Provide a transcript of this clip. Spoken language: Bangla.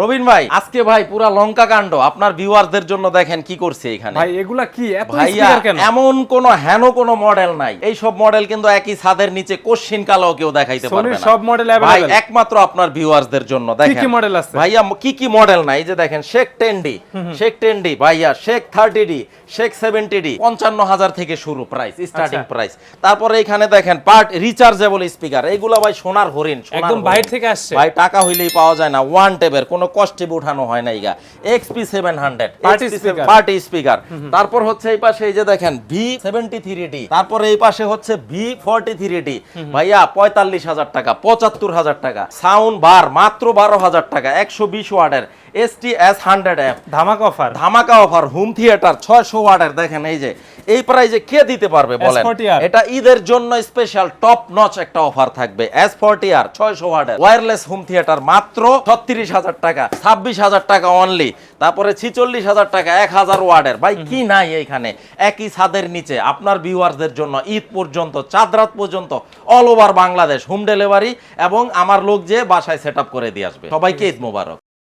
রবিন ভাই আজকে ভাই পুরা লঙ্কা কাণ্ড। আপনার ভিউয়ারদের জন্য দেখেন কি করছে এখানে। ভাই এগুলা কি? এত স্পিকার কেন? এমন কোন হেন কোন মডেল নাই। এই সব মডেল কিন্তু একই ছাদের নিচে কোশ্চিন কালো কেউ দেখাইতে পারবে না। সব মডেল ভাই একমাত্র আপনার ভিউয়ারদের জন্য দেখেন কি model আছে? ভাইয়া কি কি মডেল নাই? এই যে দেখেন শেখ টেন ডি শেখ টেন ডি ভাইয়া শেখ থার্টি ডি শেখ সেভেন্টি ডি পঞ্চান্ন হাজার থেকে শুরু প্রাইস স্টার্টিং। প্রাইস তারপরে এখানে দেখেন পার্ট রিচার্জেবল স্পিকার এগুলো ভাই সোনার হরিণ একদম বাইরে থেকে আসছে। ভাই টাকা হইলেই পাওয়া যায় না ওয়ান টেবের কোনো কস্টিভ উঠানো হয় না ইগা XP seven hundred party speaker তারপর হচ্ছে এই পাশে এই যে দেখেন ভি সেভেন্টি থ্রি ডি তারপরে এই পাশে হচ্ছে ভি ফোরটি থ্রি ডি ভাইয়া পঁয়তাল্লিশ হাজার টাকা পঁচাত্তর হাজার টাকা। সাউন্ড বার মাত্র বারো হাজার টাকা একশো বিশ ওয়ার্ডের এস এস হান্ড্রেড এফ ধামাক অফার ধামাকা অফার হোম থিয়েটার ছয়শো দেখেন এই যে এই প্রাইজে কে দিতে পারবে বলেন? এটা ঈদের জন্য স্পেশাল টপ নচ একটা অফার থাকবে। এস ফোরটি আর ছয়শো ওয়ার্ডের ওয়্যারলেস হোম থিয়েটার মাত্র ছত্রিশ হাজার টাকা ছাব্বিশ হাজার টাকা অনলি তারপরে ছিচল্লিশ হাজার টাকা এক হাজার ওয়ার্ডের ভাই কি নাই এইখানে? একই ছাদের নিচে আপনার ভিউয়ারদের জন্য ঈদ পর্যন্ত চাঁদ রাত পর্যন্ত all over Bangladesh home delivery এবং আমার লোক যে বাসায় সেট করে দিয়ে আসবে। সবাইকে ঈদ মোবারক।